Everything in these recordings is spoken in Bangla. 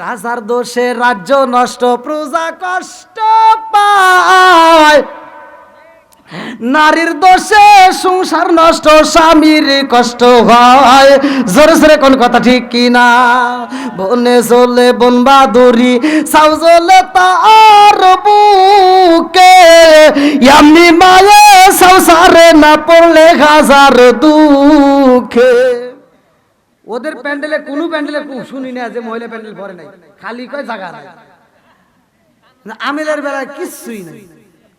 রাজার দোষে রাজ্য নষ্ট, প্রজা কষ্ট পায়। নারীর দোষে সংসার নষ্ট, স্বামীর কষ্ট হয়। জোরে জোরে কোন কথা ঠিক কিনা? বনে চলে বন বাদুরি সাউ চলে তার বুকে। এমনি মায়ে সংসারে না পড়লে হাজার দুঃখে। ওদের প্যান্ডেলে কোনো প্যান্ডেলে শুনি না যে মহিলা প্যান্ডেল পরে নাই। খালি কয় জায়গা নাই। আমিলের বেলায় কিচ্ছুই নাই।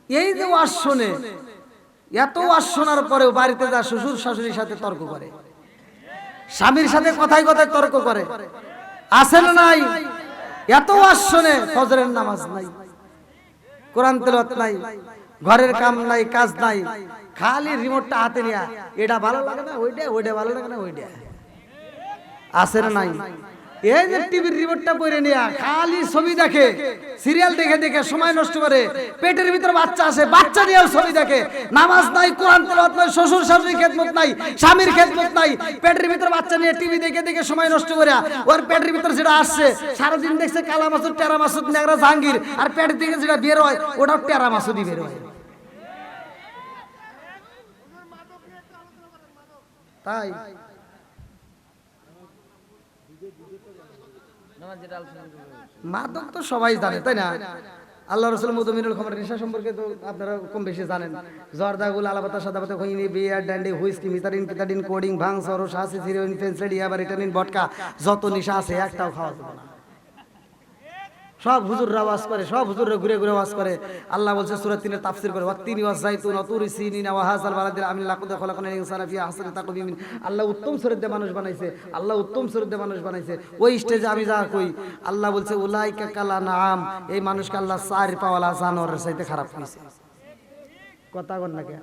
এই যে ওয়াজ শোনে এত ওয়াজ শোনার পরেও বাড়িতে যা শ্বশুর শাশুড়ির সাথে তর্ক করে। স্বামীর সাথে কথায় কথায় তর্ক করে। আছে না নাই? এত ওয়াজ শোনে ফজরের নামাজ নাই। কোরআন তেলাওয়াত নাই। ঘরের কাম নাই কাজ নাই। খালি রিমোটটা হাতে নিয়া এটা ভালো লাগে না ওইটা ওইটা ভালো লাগে না ওইটা। আছে না নাই। এই যে টিভির রিমোটটা পরে নিয়া খালি ছবি দেখে সিরিয়াল দেখে দেখে সময় নষ্ট করে, পেটের ভিতর বাচ্চা আছে, বাচ্চা নিয়েও ছবি দেখে। নামাজ নাই, কোরআন তেলাওয়াত নাই, শ্বশুর শাশুড়ির খেদমত নাই, স্বামীর খেদমত নাই, পেটের ভিতর বাচ্চা নিয়ে টিভি দেখে দেখে সময় নষ্ট করে ওর পেটের ভিতর যেটা আসছে, সারাদিন দেখছে কালা মাসুদ, টেরা মাসুদ নেগরা জাহাঙ্গীর, আর পেটের দিকে যেটা বের হয়, ওটাও টেরা মাসুদই বের হয়। তাই? মাদক তো সবাই জানে, তাই না? আল্লাহ রসুল মুদমিনুল খমর নেশা সম্পর্কে তো আপনারা কম বেশি জানেন। জর্দাগুল আলাপাতা, সাদাপাতা, খইনি, বিয়ার ড্যান্ডি হুইস্কি, মিতারিন, পিতারিন, কোডিং ভাং সরস হাসি সিরিয়ন ফেন্সেড ইয়াবার বটকা, যত নেশা আছে একটাও খাওয়া যাবে না। সব হুজুররা ওয়াজ করে, সব হুজুররা ঘুরে ঘুরে ওয়াজ করে। আল্লাহ বলছে সূরা তিনের তাফসীর করে, ওয়াত্তিনি ওয়াজাইতুন ওয়াতুরি সিনিনা ওয়া হাযাল বালাদিল আমিন লাকুদ খলাকনা ইনসানা ফি আহসানি তাকবীম আল্লাহ উত্তম সুরত দিয়ে মানুষ বানাইছে, আল্লাহ উত্তম সুরত দিয়ে মানুষ বানাইছে। ওই স্টেজে আমি যা কই, আল্লাহ বলছে, উলাইকা কালা নাম এই মানুষকে আল্লাহ চার পাওয়ালা জানোয়ারের চাইতে খারাপ করেছে। কথা কর না কে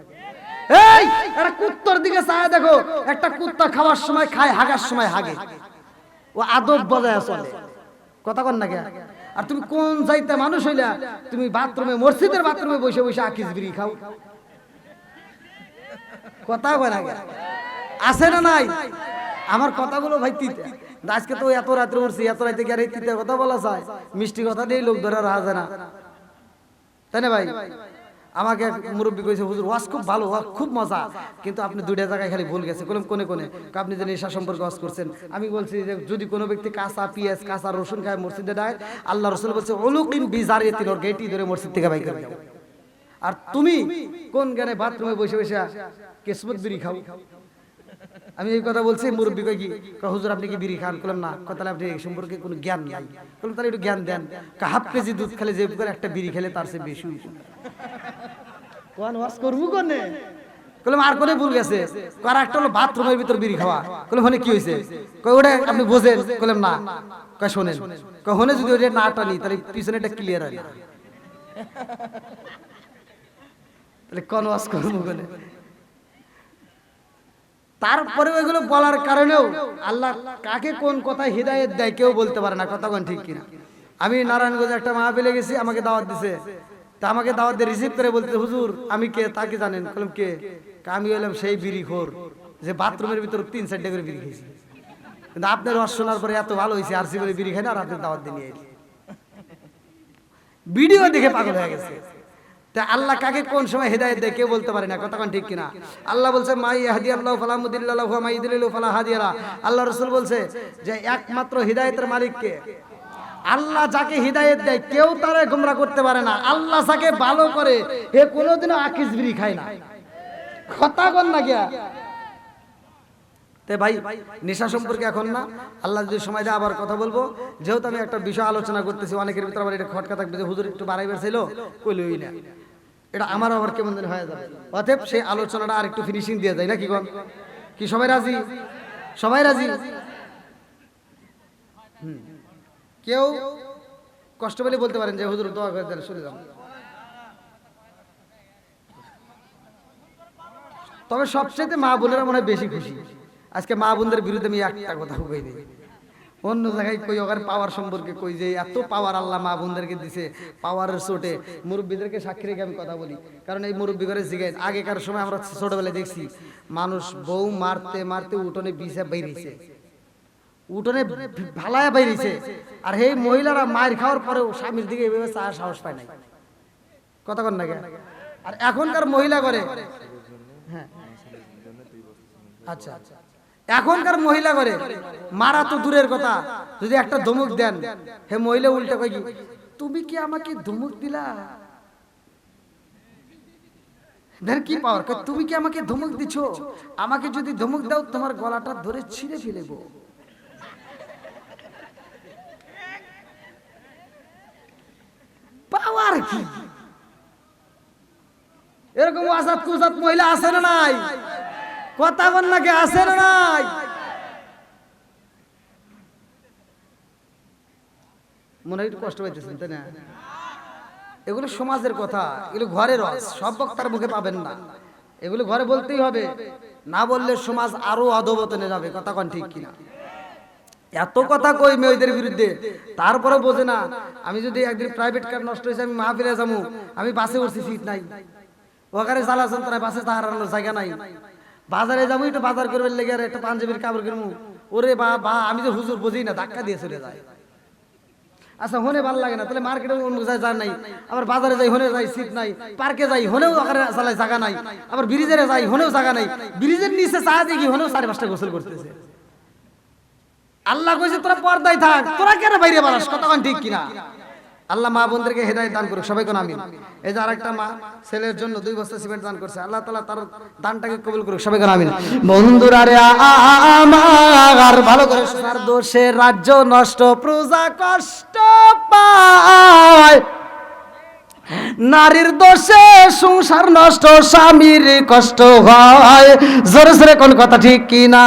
এই একটা কুত্তর দিকে চায় দেখো, একটা কুত্তা খাওয়ার সময় খায়, হাগার সময় হাগে। ও আদব বজায় চলে। কথা কর না কে আর তুমি কোন যাইতে মানুষ হইলা, তুমি বাথরুমে, মসজিদের বাথরুমে বসে বসে আকিস বিড়ি খাও। কথা হয় না? আছে না নাই? আমার কথাগুলো ভাই তিতে। আজকে তো এত রাত্রে উঠছি, এত রাতে গিয়ে তিতে কথা বলা যায়? মিষ্টি কথা দিয়ে লোক ধরে যায় না। তাই না ভাই? আমাকে এক মুরব্বী কইছে, হুজুর, ওয়াজ খুব ভালো, ওয়াজ খুব মজা। কিন্তু আপনি দুইটা জায়গায় খালি ভুল গেছে বললাম কোনে কোনে আপনি যে নেশা সম্পর্কে ওয়াজ করছেন, আমি বলছি যে যদি কোনো ব্যক্তি কাঁচা পিঁয়াজ, কাঁচা রসুন খায়, মসজিদে দেয় আল্লাহ রসুল বলছে অলুকিন বিজারিয়ে তিন গেটি ধরে মসজিদ থেকে বাইক আর তুমি কোন গানে বাথরুমে বসে বসে কেসমত বিড়ি খাও? আমি এই কথা বলছি মুরব্বী কই কি? হুজুর আপনি কি বিড়ি খান? বললাম না। কথা আপনি এই সম্পর্কে কোনো জ্ঞান নাই। বললাম তাহলে একটু জ্ঞান দেন। হাফ কেজি দুধ খেলে যে করে একটা বিড়ি খেলে তার চেয়ে বেশি। হইছে। কোন ওয়াজ করব কোনে? আর কোনে ভুল গেছে? আর একটা হলো বাথরুমের ভিতর বিড়ি খাওয়া। কলম হনে কি হয়েছে কয় ওটা আপনি বোঝেন। কলম না। কয় শোনেন। কয় হনে যদি ওটা না টানি তাহলে পিছনে এটা ক্লিয়ার হয়। তাহলে কোন ওয়াজ করব কোনে? তারপরে ওইগুলো বলার কারণেও আল্লাহ কাকে কোন কথা হৃদায়ত দেয় কেউ বলতে পারে না, কথা কোন ঠিক কিনা। আমি নারায়ণগঞ্জে একটা মাহফিলে গেছি, আমাকে দাওয়াত দিছে। তা আমাকে দাওয়াত দিয়ে রিসিভ করে বলতে হুজুর, আমি কে তাকে জানেন? বললাম কে? আমি হলাম সেই বিড়ি খোর, যে বাথরুমের ভিতর তিন চারটে করে বিড়ি খেয়েছি কিন্তু আপনার রস শোনার পরে এত ভালো হয়েছে আর সি করে বিড়ি খাই না, আর আপনার দাওয়াত দিয়ে নিয়ে ভিডিও দেখে পাগল হয়ে গেছে। তা আল্লাহ কাকে কোন সময় হেদায়েত দেয়, কেউ বলতে পারে না কতক্ষণ ঠিক কিনা? আল্লাহ বলছে, মাই হাদি আল্লাহ ফালা মুদিল্লাহ হুয়া মাই দিলিল ফালা হাদিয়ালা। আল্লাহ রসুল বলছে যে, একমাত্র হিদায়েতের মালিক কে আল্লাহ যাকে হিদায়েত দেয়, কেউ তারে গোমরা করতে পারে না। আল্লাহ যাকে ভালো করে হে কোনোদিনও আকিস বিড়ি খায় না। কথা কন না গিয়া তে ভাই, নেশা সম্পর্কে এখন না। আল্লাহ যদি সময় দেয়, আবার কথা বলব। যেহেতু আমি একটা বিষয় আলোচনা করতেছি, অনেকের ভিতরে আবার এটা খটকা থাকবে যে, হুজুর একটু বাড়াই বেড়ছিল কইলই না। এটা আমার আবার কেমন যেন হয়ে যাবে। অতএব সেই আলোচনাটা আর একটু ফিনিশিং দিয়ে যায় না কি কন? কি, সবাই রাজি? সবাই রাজি? কেউ কষ্ট পেলে বলতে পারেন যে, হুজুর, দোয়া করে দেন শুনে যান। তবে সবচেয়ে মা বোনেরা মনে হয় বেশি খুশি। আজকে মা বোনদের বিরুদ্ধে আমি একটা কথা কই নেই অন্য জায়গায় কই ওখানে পাওয়ার সম্পর্কে কই যে এত পাওয়ার আল্লাহ মা বোনদেরকে দিছে পাওয়ারের চোটে। মুরব্বীদেরকে সাক্ষী রেখে আমি কথা বলি। কারণ এই মুরব্বী করে জিগাই আগেকার সময় আমরা ছোটবেলায় দেখছি, মানুষ বউ মারতে মারতে উঠোনে বিষে বেরিয়েছে উঠোনে ভালায় বেরিয়েছে আর এই মহিলারা মায়ের খাওয়ার পরেও স্বামীর দিকে এভাবে চাওয়ার সাহস পায় নাই। কথা কন না? আর এখনকার মহিলা করে হ্যাঁ। আচ্ছা আচ্ছা। এখনকার মহিলা করে মারা তো দূরের কথা। যদি একটা ধমক দেন, হে মহিলা উল্টা কই তুমি কি আমাকে ধমক দিলা? কি পাওয়ার তুমি কি আমাকে ধমক দিছো? আমাকে যদি ধমক দাও, তোমার গলাটা ধরে ছিঁড়ে ফেলেবো। পাওয়ার কি? এরকম আসাদ কুসাদ মহিলা আছে না নাই? কথা নাকি, আছে না নাই? মনে একটু কষ্ট পাইতেছেন, তাই না? এগুলো সমাজের কথা, এগুলো ঘরের রস সব বক্তার মুখে পাবেন না। এগুলো ঘরে বলতেই হবে, না বললে সমাজ আরও অধবতনে যাবে, কথা কন ঠিক কিনা? এত কথা কই মেয়েদের বিরুদ্ধে? তারপরে বোঝে না, আমি যদি একদিন প্রাইভেট কার নষ্ট হয়েছে, আমি মাহফিলে যাব, আমি বাসে উঠছি সিট নাই। ওখানে চালাচ্ছেন, তারা বাসে তাহারানোর জায়গা নাই। বাজারে যাব, একটু বাজার করবে লেগে আর একটা পাঞ্জাবির কাপড় কিনবো। ওরে বা বা আমি যে হুজুর বুঝি না, ধাক্কা দিয়ে চলে যায়। আচ্ছা হনে ভালো লাগে না, তাহলে মার্কেটে অন্য যায় যা নাই, আবার বাজারে যাই হনে যাই সিট নাই, পার্কে যাই, হনেও চালাই জায়গা নাই, আবার ব্রিজের যাই, হনেও জায়গা নাই, ব্রিজের নিচে চা দেখি, হনেও সাড়ে পাঁচটা গোসল করতেছে। আল্লাহ কইছে, তোরা পর্দায় থাক, তোরা কেন বাইরে বাড়াস? কতক্ষণ ঠিক কিনা? আল্লাহ মা বোনদেরকে হেদায়ত দান করুক সবাই কোন আমিন। এই যে আরেকটা মা, ছেলের জন্য দুই বস্তা সিমেন্ট দান করছে, আল্লাহ তালা তার দানটাকে কবুল করুক সবাই কোন আমিন। বন্ধুরা রে আমার ভালো করে দোষে রাজ্য নষ্ট, প্রজা কষ্ট পায়। নারীর দোষে সংসার নষ্ট, স্বামীর কষ্ট হয়। জোরে জোরে কোন কথা ঠিক কিনা?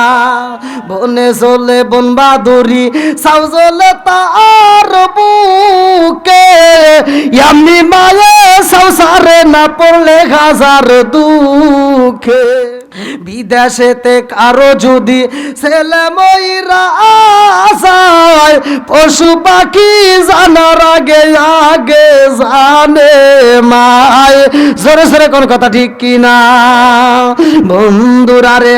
বনে চলে বন বাদুরি সাউ জলে তার বুকে। এমনি মায়ে সংসারে না পড়লে হাজার দুঃখে। বিদেশেতে কারও যদি ছেলে ময়রা যায় পশু পাখি জানার আগে আগে জানে মায়। জোরে জোরে কোন কথা ঠিক কিনা? বন্ধুরা রে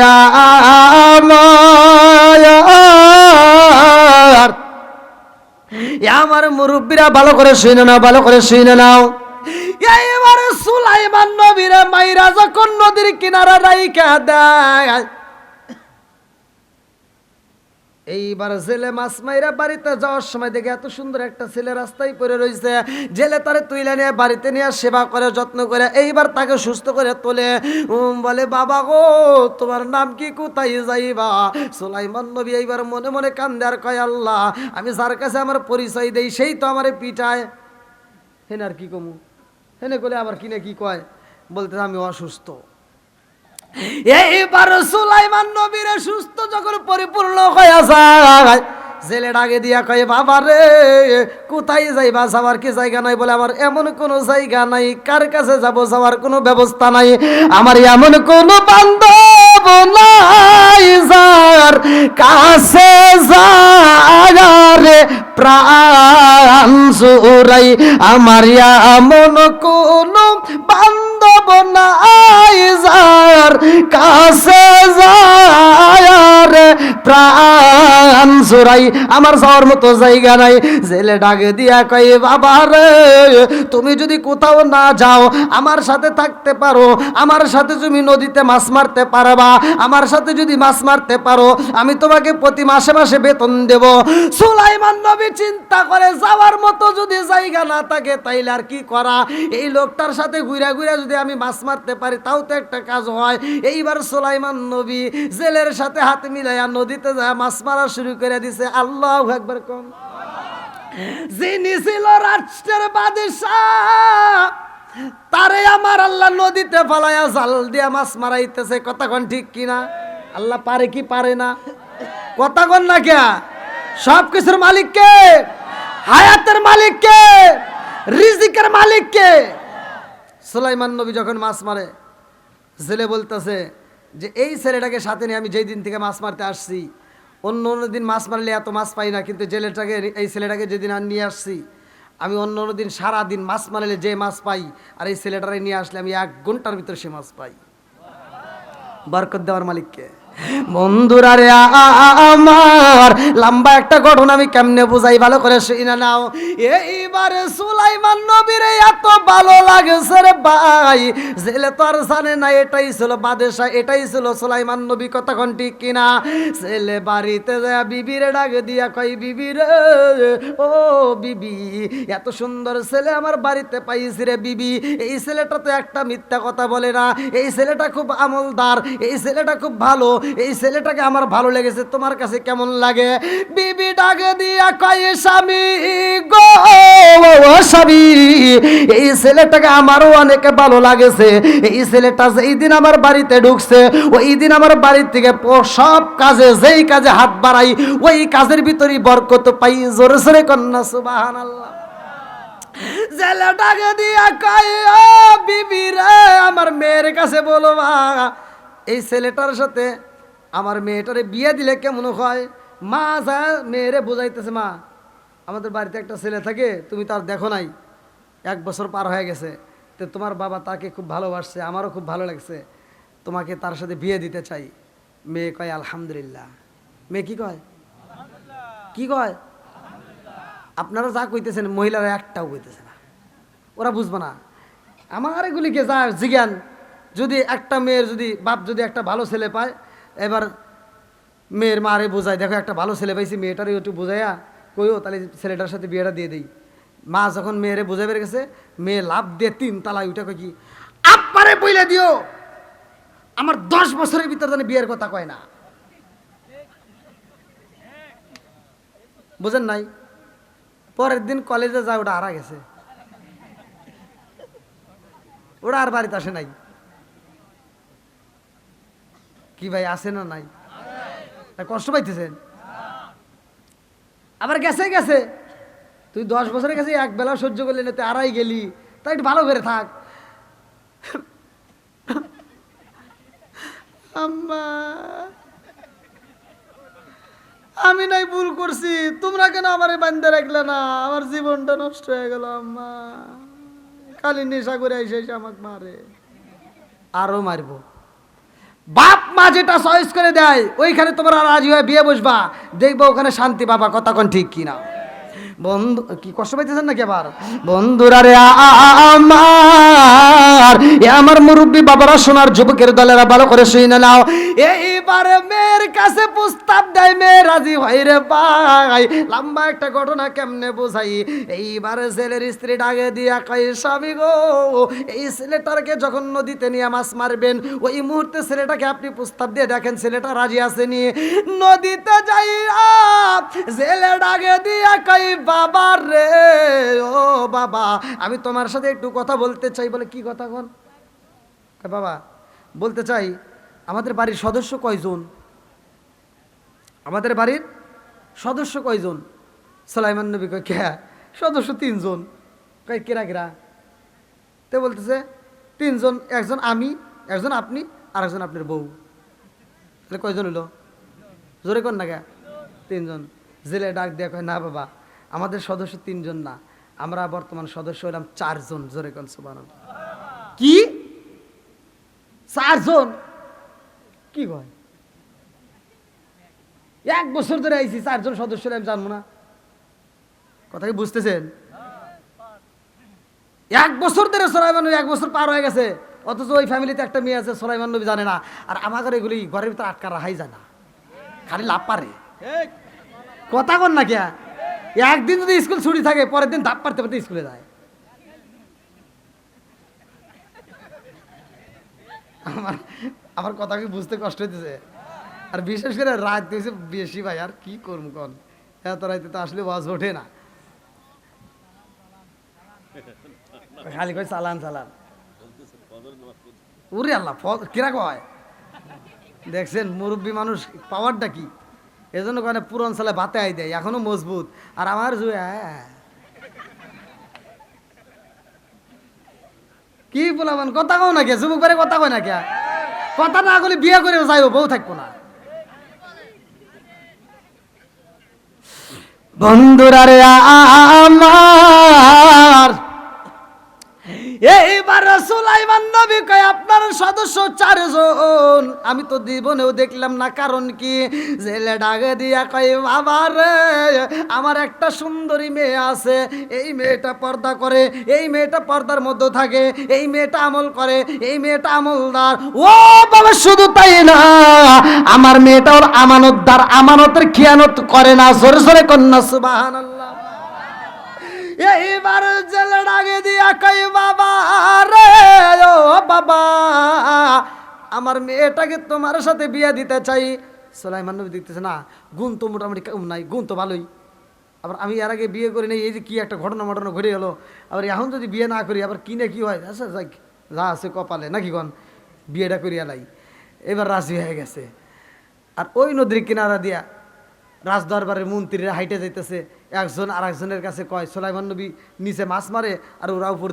আমার মুরব্বীরা ভালো করে শুনে নাও, ভালো করে শুনে নাও। এইবার সুলাইমান নবীরে মাইরা যখন নদীর কিনারা রাইকা দেয়। এইবার জেলে মাছ মাইরা বাড়িতে যাওয়ার সময় দেখে এত সুন্দর একটা ছেলে রাস্তায় পড়ে রয়েছে জেলে তারে তুইলে নিয়ে বাড়িতে নিয়ে সেবা করে, যত্ন করে, এইবার তাকে সুস্থ করে তোলে। বলে, বাবা গো, তোমার নাম কি? কোথায় যাইবা? সোলাইমান নবী এইবার মনে মনে কান্দে আর কয়, আল্লাহ, আমি যার কাছে আমার পরিচয় দেই, সেই তো আমারে পিটায়। হেন আর কি কমু? হেনে বলে আবার কিনে কি কয়? বলতে আমি অসুস্থ। এইবার সুলাইমান নবীর সুস্থ যখন পরিপূর্ণ হয়ে যায়, জেলে ডাকে দিয়া কয়, বাবা রে, কোথায় যাইবা? যাওয়ার কি জায়গা নাই? বলে, আমার এমন কোনো জায়গা নাই। কার কাছে যাব? যাওয়ার কোনো ব্যবস্থা নাই। আমার এমন কোনো বান্ধব নাই যার কাছে যারে প্রাণ সুরাই আমার এমন কোনো বান্ধব নাই কাছে যায় প্রাণ সুরাই আমার যাওয়ার মতো জায়গা নাই। জেলে ডাকে দিয়া কই বাবা রে, তুমি যদি কোথাও না যাও, আমার সাথে থাকতে পারো। আমার সাথে তুমি নদীতে মাছ মারতে পারবা। আমার সাথে যদি মাছ মারতে পারো, আমি তোমাকে প্রতি মাসে মাসে বেতন দেব। সুলাইমান নবী চিন্তা করে, যাওয়ার মতো যদি জায়গা না থাকে, তাইলে আর কি করা? এই লোকটার সাথে ঘুরা ঘুরা যদি আমি মাছ মারতে পারি, তাও তো একটা কাজ হয়। এইবার সুলাইমান নবী জেলের সাথে হাত মিলাইয়া নদীতে যায়, মাছ মারা শুরু করে দিছে। আল্লাহ একবার কম যিনি ছিল রাষ্ট্রের বাদশাহ, তারে আমার আল্লাহ নদীতে ফলাইয়া জাল দিয়া মাছ মারাইতেছে। কতক্ষণ ঠিক কিনা? আল্লাহ পারে কি পারে না? কতক্ষণ না কে সব কিছুর মালিক কে? হায়াতের মালিক কে? রিজিকের মালিক কে? সুলাইমান নবী যখন মাছ মারে, জেলে বলতেছে যে এই ছেলেটাকে সাথে নিয়ে আমি যেই দিন থেকে মাছ মারতে আসছি, অন্য অন্য দিন মাছ মারলে এত মাছ পাই না, কিন্তু জেলেটাকে, এই ছেলেটাকে যেদিন আর নিয়ে আসছি, আমি অন্য অন্য দিন সারাদিন মাছ মারলে যে মাছ পাই, আর এই ছেলেটারে নিয়ে আসলে আমি এক ঘণ্টার ভিতরে সে মাছ পাই। বরকত দেওয়ার মালিককে। বন্ধুরা রে আমার লম্বা একটা ঘটনা আমি কেমনে বুঝাই? ভালো করে শুনে নাও। এইবারে সুলাইমান নবীর এত ভালো লাগছে রে ভাই। জেলে তো আর জানে না, এটাই ছিল বাদেশা এটাই ছিল সুলাইমান নবী, কতক্ষণ ঠিক কিনা? ছেলে বাড়িতে যায়, বিবিরে ডাক দিয়া কই বিবি রে, ও বিবি, এত সুন্দর ছেলে আমার বাড়িতে পাইছি রে বিবি। এই ছেলেটা তো একটা মিথ্যা কথা বলে না। এই ছেলেটা খুব আমলদার, এই ছেলেটা খুব ভালো এই ছেলেটাকে আমার ভালো লেগেছে, তোমার কাছে কেমন লাগে? বিবি ডাকে দিয়া কয়, স্বামী গো স্বামী, এই ছেলেটাকে আমারও অনেক ভালো লাগেছে। এই ছেলেটা যেই দিন আমার বাড়িতে ঢুকছে, ওই দিন আমার বাড়ির থেকে সব কাজে, যেই কাজে হাত বাড়াই, ওই কাজের ভিতরেই বরকত পাই। জোরে সরে কন্যা সুবাহান আল্লাহ জেলেটাকে দিয়া কয় বিবি রে, আমার মেয়ের কাছে বলো এই ছেলেটার সাথে আমার মেয়েটারে বিয়ে দিলে কেমন হয়? মা যা মেয়েরে বোঝাইতেছে মা আমাদের বাড়িতে একটা ছেলে থাকে তুমি তার দেখো নাই। এক বছর পার হয়ে গেছে। তো তোমার বাবা তাকে খুব ভালোবাসছে আমারও খুব ভালো লাগছে। তোমাকে তার সাথে বিয়ে দিতে চাই। মেয়ে কয় আলহামদুলিল্লাহ। মেয়ে কি কয়? কি কয়? আপনারা যা কইতেছেন মহিলারা একটাও কইতেছে না। ওরা বুঝবে না। আমার এগুলিকে যা জিজ্ঞান যদি একটা মেয়ের যদি বাপ যদি একটা ভালো ছেলে পায় এবার মেয়ের মারে বোঝায়, দেখো, একটা ভালো ছেলে পাইছি, মেয়েটারে একটু বোঝাইয়া কইও, তাহলে ছেলেটার সাথে বিয়েটা দিয়ে দেই। মা যখন মেয়েরে বোঝাই বেড়ে গেছে, মেয়ে লাভ দিয়ে তিন তালায় উঠে কই কি আপারে বইলে দিও, আমার দশ বছরের ভিতরে জানি বিয়ের কথা কয় না। বুঝেন নাই? পরের দিন কলেজে যায় ওটা হারা গেছে। ওটা আর বাড়িতে আসে নাই। কি ভাই, আছে না নাই? কষ্ট পাইতেছেন? আবার গেছে গেছে। তুই দশ বছরের কাছে এক বেলা সহ্য করলি না, তুই আড়াই গেলি। তাই একটু ভালো করে থাক। আম্মা, আমি নাই ভুল করছি। তোমরা কেন আমারে বান্ধে রাখলে না? আমার জীবনটা নষ্ট হয়ে গেল, আম্মা। খালি নেশা করে এসে এসে আমাকে মারে। আরও মারবো। বাপ মা যেটা চয়েস করে দেয়, ওইখানে তোমরা রাজি হয়ে বিয়ে বসবা। দেখব ওখানে শান্তি পাবা, কথা কোন ঠিক কিনা। বন্ধু, কি কষ্ট পাইতেছেন নাকি আবার? বন্ধুরা রে আমার। এ আমার মুরব্বী বাবারা, সোনার যুবকের দলেরা, ভালো করে শুনে নাও। এইবারে মেয়ের কাছে প্রস্তাব দেয়, মেয়ে রাজি ভাই রে ভাই। লম্বা একটা ঘটনা কেমনে বোঝাই? এইবারে ছেলের স্ত্রী ডাকে দিয়া কই স্বামী গো, এই ছেলেটাকে যখন নদীতে নিয়ে মাছ মারবেন, ওই মুহূর্তে ছেলেটাকে আপনি প্রস্তাব দিয়ে দেখেন, ছেলেটা রাজি আছে নিয়ে নদীতে যাই ছেলে ডাকে দিয়া কই বাবা রে, ও বাবা। আমি তোমার সাথে একটু কথা বলতে চাই বলে কি কথা কন? বাবা, বলতে চাই, আমাদের বাড়ির সদস্য কয়জন? আমাদের বাড়ির সদস্য কয়জন? সালাইমান নবী কয়, কে? সদস্য তিনজন। কয়, কেরা কেরা? তে বলতেছে, তিনজন, একজন আমি, একজন আপনি আর একজন আপনার বউ। তাহলে কয়জন হলো জোরে কর না কে? তিনজন। জেলে ডাক দেয়া কয়, না বাবা আমাদের সদস্য তিনজন না আমরা বর্তমান সদস্য হলাম চারজন জোরে কন সুবান কি? চারজন? কি কয়? এক বছর ধরে আইছি চারজন সদস্য আমি জানব না। কথা কি বুঝতেছেন? এক বছর ধরে সোলাইমান নবী এক বছর পার হয়ে গেছে অথচ ওই ফ্যামিলিতে একটা মেয়ে আছে সোলাইমান নবী জানে না আর আমাদের এগুলি ঘরের ভিতরে আটকা রাখাই যায় না। খালি লাভ পারে। কথা কন না কে একদিন যদি স্কুল ছুটি থাকে, পরের দিন ধাপ পারতে পারতে স্কুলে যায়। আমার আমার কথা কি বুঝতে কষ্ট হইতেছে? আর বিশেষ করে রাত দিয়েছে বেশি ভাই, আর কি করব কন? এত রাইতে তো আসলে বাস ওঠে না। খালি কই চালান চালান। উরে আল্লাহ কিরা কয়? দেখছেন, মুরব্বী মানুষ পাওয়ারটা কি? এজন্য কয় না পুরন সালে ভাতে আই দেয়, এখনও মজবুত। আর আমার জুয়ে কি বলাবান কথা কও না কে যুবক বারে কথা কয় না কে কথা না বলে বিয়ে করে যাইব, বউ থাকব না। বন্ধুরা রে আমার এইবার সুলাইমান নবী কয়, আপনার সদস্য চারজন। আমি তো জীবনেও দেখলাম না, কারণ কি? জেলে ডাকে দিয়া রে, আমার একটা সুন্দরী মেয়ে আছে। এই মেয়েটা পর্দা করে, এই মেয়েটা পর্দার মধ্যে থাকে, এই মেয়েটা আমল করে, এই মেয়েটা আমলদার। ও বাবা, শুধু তাই না, আমার মেয়েটা ওর আমানতদার, আমানতের খিয়ানত করে না। জোরে জোরে কন্যা সুবাহান এইবার জেলে ডাকে দিয়া কই, বাবা রে, ও বাবা, আমার মেয়েটাকে তোমার সাথে বিয়ে দিতে চাই। সোলাইমান নবী দেখতেছে, না, গুণ তো মোটামুটি কম নাই, গুণ তো ভালোই। আবার আমি এর আগে বিয়ে করি নাই, এই যে কি একটা ঘটনা ঘটনা ঘটে গেলো। আবার এখন যদি বিয়ে না করি, আবার কি না কি হয়? আচ্ছা যা আছে কপালে, নাকি কন? বিয়েটা করিয়া লাই। এবার রাজি হয়ে গেছে। আর ওই নদীর কিনারা দিয়া রাজদরবারের মন্ত্রীরা হাইটে যাইতেছে। একজন আর একজনের কাছে কয়, সোলাইমান নবী নিচে মাছ মারে আর ওরা উপর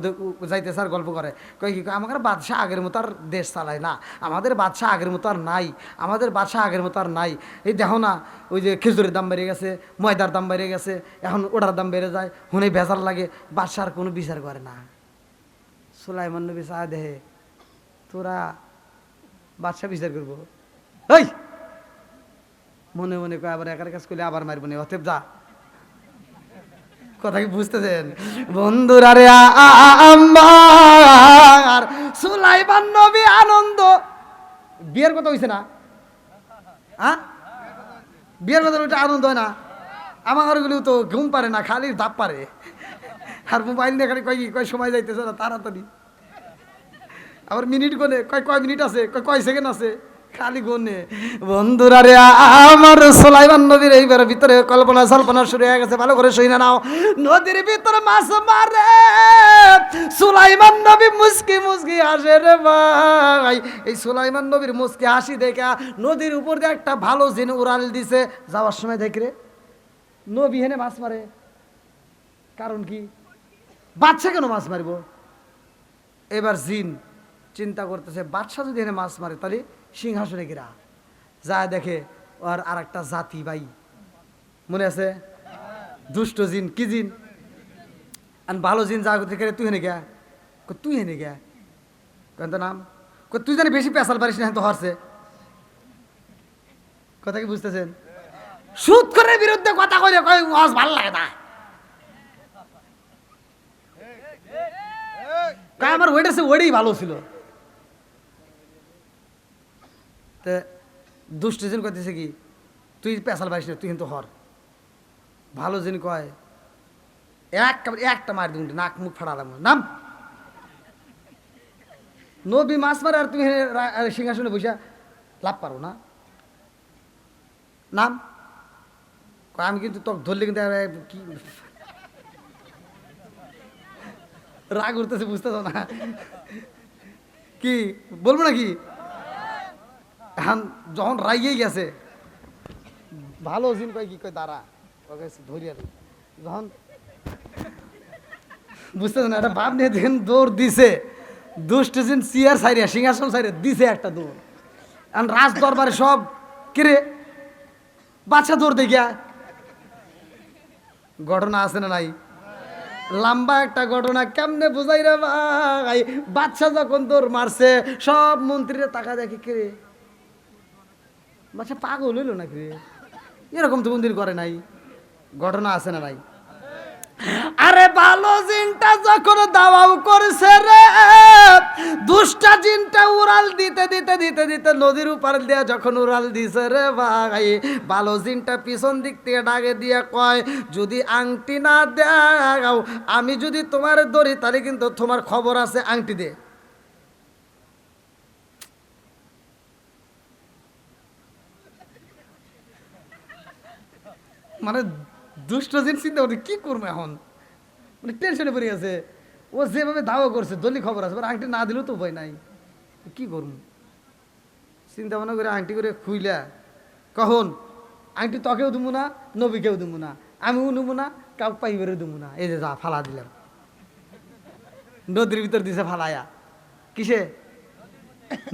যাইতেছে আর গল্প করে। কয় কি আমাদের বাদশাহ আগের মতো আর দেশ চালায় না। আমাদের বাদশাহ আগের মতো আর নাই। আমাদের বাদশাহ আগের মতো আর নাই। এই দেখো না, ওই যে খেজুরের দাম বেড়ে গেছে, ময়দার দাম বেড়ে গেছে, এখন ওটার দাম বেড়ে যায়, হুনে ভেজাল লাগে, বাদশাহ কোনো বিচার করে না। সোলাইমান নবী চা দেহে, তোরা বাদশাহ বিচার করব। এই! মনে মনে কয়, আবার একার কাজ করলে আবার মারবো না, অতএব যা। কথা কি বুঝতেছেন? বন্ধুরা রে আমার সুলাইমান নবী আনন্দ। বিয়ের কথা হইছে না? হ্যাঁ বিয়ের কথা ওইটা আনন্দ হয় না? আমারগুলো তো ঘুম পারে না, খালি দাপ পারে। আর মোবাইল নিয়ে খালি কয় কয় সময় যাইতেছে না, তাড়াতাড়ি। আবার মিনিট গনে, কয় কয় মিনিট আছে, কয় কয় সেকেন্ড আছে? খালি গনে বন্ধুরা রে, আমার সোলাইমান নদীর এইবার ভিতরে কল্পনা সল্পনা শুরু হয়ে গেছে, ভালো করে শুই না নাও। নদীর ভিতরে মাছ মারে, সুলাইমান নবী মুসকি মুসকি হাসে রে ভাই। এই সুলাইমান নবীর মুসকি হাসি দেখা নদীর উপর দিয়ে একটা ভালো জিন উড়াল দিছে। যাওয়ার সময় দেখ রে, নবী হেনে মাছ মারে। কারণ কি? বাচ্চা কেন মাছ মারিব? এবার জিন চিন্তা করতেছে, বাদশাহ যদি এনে মাছ মারে, তাহলে সিংহাসনে গিরা। যা দেখে, ওর আর একটা জাতি ভাই। মনে আছে? দুষ্ট জিন, কি জিন? আর ভালো জিন যা করতে গেলে তুই হেনে গা তুই হেনে গা কেন তো নাম? তুই জানি বেশি পেশাল পারিস না তো হরছে। কথা কি বুঝতেছেন? সুদ করে বিরুদ্ধে কথা কইলে কই ওয়াজ ভালো লাগে না। আমার ওইটা সে ওইটাই ভালো ছিল। তে দুষ্ট জিন কইতেছে কি, তুই পেশাল পাইস না, তুই কিন্তু হর। ভালো জিন কয়, এক একটা মার দিন নাক মুখ ফাড়ালাম নাম। নবী মাছ মারে আর তুমি সিংহাসনে বসে লাভ পারো না। নাম। আমি কিন্তু তোকে ধরলে কিন্তু কি? রাগ উঠতেছে, বুঝতেছ না। কি, বলব নাকি? এখন যখন রাগিয়ে গেছে, ভালো জিন কয় কি কয়, দাঁড়া, ওকে ধরিয়া দিই। যখন বুঝতেছ না, একটা বাপ নিয়ে দেখেন দৌড় দিছে, দুষ্ট জিন চেয়ার সাইরিয়া সিংহাসন সাইরিয়া দিছে একটা দৌড়। এখন রাজ দরবারে সব কিরে বাচ্চা দৌড় দেখিয়া। ঘটনা আছে না নাই? লম্বা একটা ঘটনা কেমনে বুঝাই রে ভাই? বাচ্চা যখন দৌড় মারছে, সব মন্ত্রীরা টাকা দেখে, কে রে? বাচ্চা পাগল হইল নাকি? এরকম তো মন্দির করে নাই। ঘটনা আছে না নাই? আরে ভালো জিনটা যখন দাওয়াও করছে রে, দুষ্টা জিনটা উড়াল দিতে দিতে দিতে দিতে নদীর উপর দিয়ে যখন উড়াল দিছে রে ভাই ভালো জিনটা পিছন দিক থেকে ডাকে দিয়ে কয়, যদি আংটি না দাও, আমি যদি তোমার ধরি, তাহলে কিন্তু তোমার খবর আছে আংটি দে মানে দুষ্ট জিন চিন্তা করছে, কি করব এখন? মানে টেনশনে পড়ে গেছে ও যেভাবে দাওয়া করছে দলি খবর আছে, এবার আংটি না দিলেও তো উপায় নাই। কি করব? চিন্তা ভাবনা করে আংটি করে খুইলা। কখন? আংটি তকেও দেবো না, নবীকেও দেবো না। আমিও নেব না, কাউ পাইবারও দেবো না। এই যে যা ফালা দিলাম। নদীর ভিতর দিছে ফালায়া। কিসে?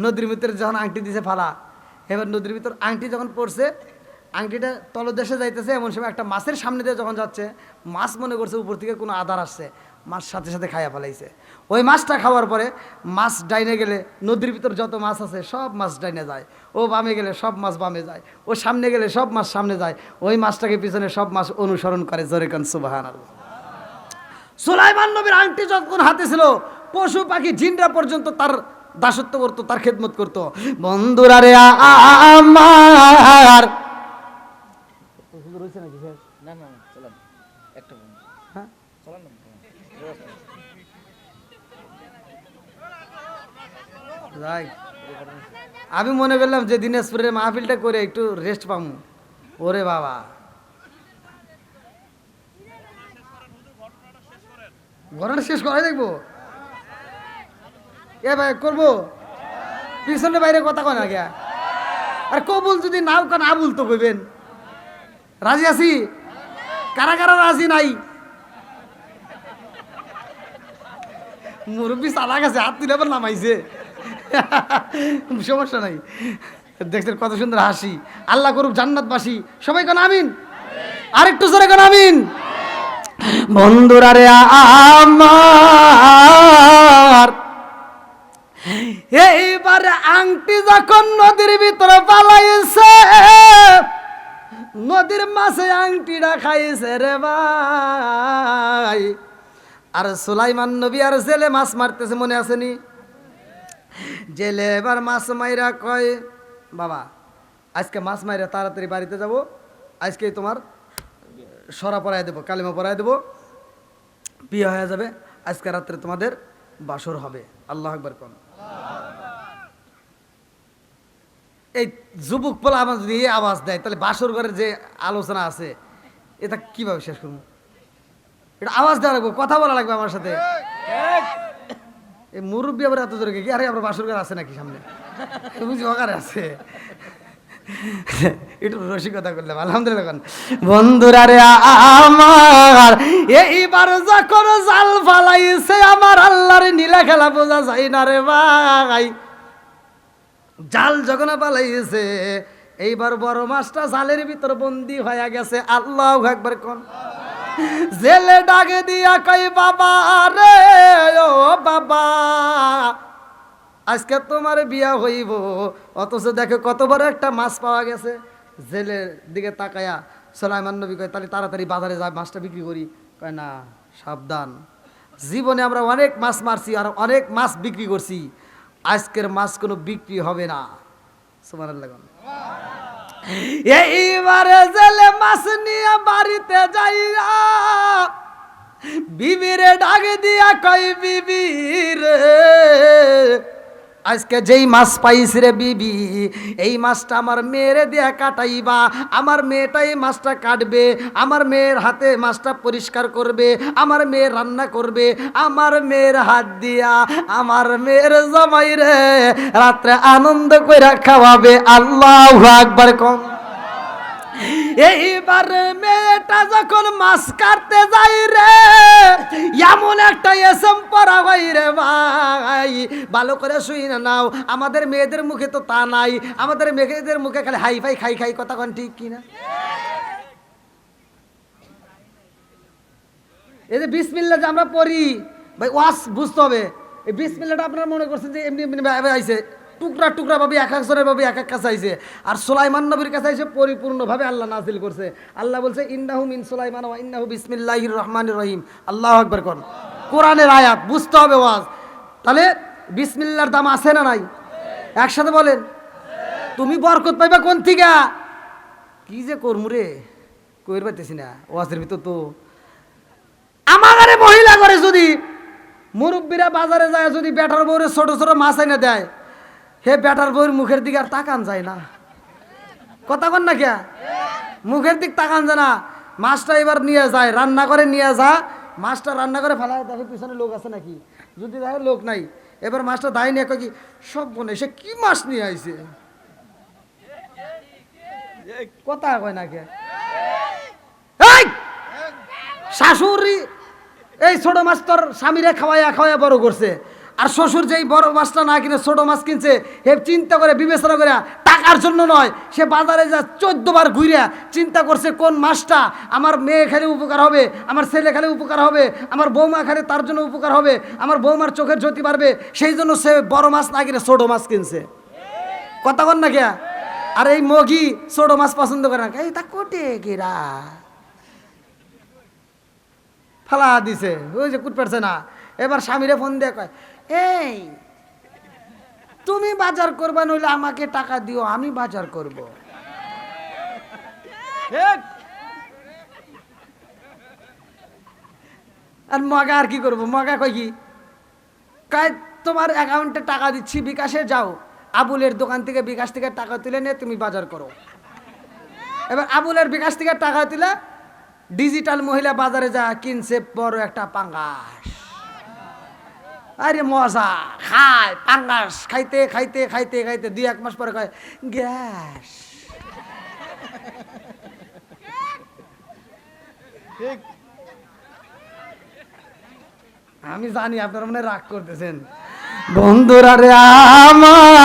নদীর ভিতরে যখন আংটি দিছে ফালা। এবার নদীর ভিতর আংটি যখন পড়ছে আংটিটা তলদেশে যাইতেছে, এমন সময় একটা মাছের সামনে দিয়ে যখন যাচ্ছে, মাছ মনে করছে উপর থেকে কোনো আদার আসছে, মাছ সাথে সাথে খাইয়া ফেলাইছে। ওই মাছটা খাওয়ার পরে মাছ ডাইনে গেলে, নদীর ভিতর যত মাছ আছে, সব মাছ ডাইনে যায়। ও বামে গেলে সব মাছ বামে যায়। ও সামনে গেলে সব মাছ সামনে যায়। ওই মাছটাকে পিছনে সব মাছ অনুসরণ করে, জোরে কান সুবাহান সুলাইমান নবীর আংটি যখন হাতে ছিল, পশু পাখি জিনরা পর্যন্ত তার দাসত্ব করতো, তার খেদমত করতো। বন্ধুরা রে আ- আ- আমার না না চলেন। একটা হ্যাঁ? চলেন যাই। আমি মনে করলাম যে দিনাজপুরের মাহফিলটা করে একটু রেস্ট পামু। ওরে বাবা। ঘটনা শেষ করাই দেখব। এ ভাই করব? পিছনে বাইরে কথা কয় না গিয়া আর কবুল যদি নাও কেন আবুল তো কইবেন। রাজি আছি? কারা কারা রাজি নাই? মুরব্বী চালা গেছে হাত তুলে আবার নামাইছে। সমস্যা নাই। দেখছেন কত সুন্দর হাসি। আল্লাহ করুক জান্নাতবাসী। সবাই কোন আমিন? আরেকটু জোরে কোন আমিন? বন্ধুরা রে আমার, এইবার আংটি যখন নদীর ভিতরে পালাইছে নদীর মাছে আংটিটা খাইছে রে ভাই। আর সুলাইমান নবী আর জেলে মাছ মারতেছে, মনে আসেনি জেলে এবার মাছ মাইরা কয়, বাবা, আজকে মাছ মাইরা তাড়াতাড়ি বাড়িতে যাব আজকে তোমার সরা পরায় দেবো, কালিমা পরায় দেবো। বিয়ে হয়ে যাবে, আজকে রাত্রে তোমাদের বাসর হবে। আল্লাহ একবার কোন। এই যুবক পোলা আমার যদি এই আওয়াজ দেয়, তাহলে বাসর ঘরের যে আলোচনা আছে, এটা কীভাবে শেষ করব? এটা আওয়াজ দেওয়া লাগবে, কথা বলা লাগবে আমার সাথে। এই মুরব্বী আবার এত জোরে আরে, আবার বাসর ঘর আছে নাকি সামনে? বুঝি ওখানে আছে। একটু রসিকতা করলাম, আলহামদুলিল্লাহ। বন্ধুরা রে, আমার, এইবার যখন জাল ফালাইছে, আমার আল্লাহর নীলা খেলা বোঝা যায় না রে ভাই। জাল যখন পালাইছে, এইবার বড় মাছটা জালের ভিতর বন্দি হয়ে গেছে। আল্লাহ একবার কোন। জেলে ডাকে দিয়া কই বাবা রে, ও বাবা, আজকে তোমার বিয়া হইব। অথচ দেখো কত বড় একটা মাছ পাওয়া গেছে। জেলের দিকে তাকায়া সোলাইমান নবী কয়, তাহলে তাড়াতাড়ি বাজারে যায় মাছটা বিক্রি করি। কয়, না, সাবধান। জীবনে আমরা অনেক মাছ মারছি আর অনেক মাছ বিক্রি করছি। আজকের মাছ কোনো বিক্রি হবে না। সুবহানাল্লাহ এইবারে জেলে মাছ নিয়ে বাড়িতে যাইয়া বিবিরে ডাক দিয়া কই বিবি রে আজকে যেই মাছ পাইছি রে বিবি, এই মাছটা আমার মেয়েরে দিয়া কাটাইবা। আমার মেয়েটা এই মাছটা কাটবে, আমার মেয়ের হাতে মাছটা পরিষ্কার করবে, আমার মেয়ে রান্না করবে, আমার মেয়ের হাত দিয়া, আমার মেয়ের জামাই রে, রাত্রে আনন্দ কইরা খাওয়াবে। আল্লাহ আকবার কম। এইবার মেয়েটা যখন মাছ কাটতে যাই রে, এমন একটা এসএম পরা ভাই রে ভাই। ভালো করে শুই না নাও, আমাদের মেয়েদের মুখে তো তা নাই, আমাদের মেয়েদের মুখে খালি হাই ফাই খাই খাই কথা কন ঠিক কিনা? এই যে বিসমিল্লা যে আমরা পড়ি, ভাই ওয়াস বুঝতে হবে। এই বিসমিল্লাটা আপনারা মনে করছেন যে এমনি এমনি আইছে। টুকরা টুকরা ভাবে এক একজনের ভাবে এক এক কাছে আইছে। আর সুলাইমান নবীর কাছে আইসে পরিপূর্ণভাবে আল্লাহ নাজিল করছে। আল্লাহ বলছে, ইন্নাহু মিন সুলাইমান ওয়া ইন্নাহু বিসমিল্লাহির রহমানির রহিম। আল্লাহ আকবার কর। কোরআনের আয়াত, বুঝতে হবে ওয়াজ। তাহলে বিসমিল্লার দাম আছে না নাই? একসাথে বলেন। তুমি বরকত পাইবা কোন থেকে? কি যে করমু রে? কইর পাইতেছি না, ওয়াজের ভিতর তো। আমাগারে মহিলা করে যদি মুরব্বীরা বাজারে যায়, যদি বেটার বউরে ছোট ছোট মাছ এনে দেয় হে বেটার বউর মুখের দিকে আর তাকান যায় না। কথা কন না কে মুখের দিক তাকান যায় না। মাছটা এবার নিয়ে যায়, রান্না করে নিয়ে যা। মাছটা রান্না করে ফেলায়, দেখে পিছনে লোক আছে নাকি? যদি দেখে লোক নাই, এবার মাছটা দায় নিয়ে কি, সব বনে সে কি মাছ নিয়ে আইছে? কথা কয় না কে শাশুড়ি, এই ছোট মাছ তোর স্বামীরে খাওয়াইয়া খাওয়াইয়া বড় করছে। আর শ্বশুর যেই বড় মাছটা না কিনে ছোট মাছ কিনছে হে চিন্তা করে, বিবেচনা করে, টাকার জন্য নয়, সে বাজারে যা চোদ্দ বার ঘুরিয়া চিন্তা করছে কোন মাছটা আমার মেয়ে খেলে উপকার হবে, আমার ছেলে খেলে উপকার হবে, আমার বৌমা খেলে তার জন্য উপকার হবে, আমার বৌমার চোখের জ্যোতি বাড়বে, সেই জন্য সে বড় মাছ না কিনে ছোট মাছ কিনছে। কথা বল না কে? আর এই মগি ছোট মাছ পছন্দ করে না তা কোটে কিরা ফালা দিছে, ওই যে কুট পারছে না। এবার স্বামীরে ফোন দিয়ে কয় এই তুমি বাজার করবা নইলে আমাকে টাকা দিও আমি বাজার করব। আর মগা আর কি করব? মগা কয় কি কয় তোমার অ্যাকাউন্টে টাকা দিচ্ছি বিকাশে যাও। আবুলের দোকান থেকে বিকাশ থেকে টাকা তুলে নিয়ে তুমি বাজার করো। এবার আবুলের বিকাশ থেকে টাকা তুলে ডিজিটাল মহিলা বাজারে যা কিনছে বড় একটা পাঙ্গাস। আরে মজা খায় পাঙ্গাস খাইতে খাইতে খাইতে খাইতে দুই এক মাস পরে কয় গ্যাস। আমি জানি আপনারা মনে রাগ করতেছেন। বন্ধুরা রে আমার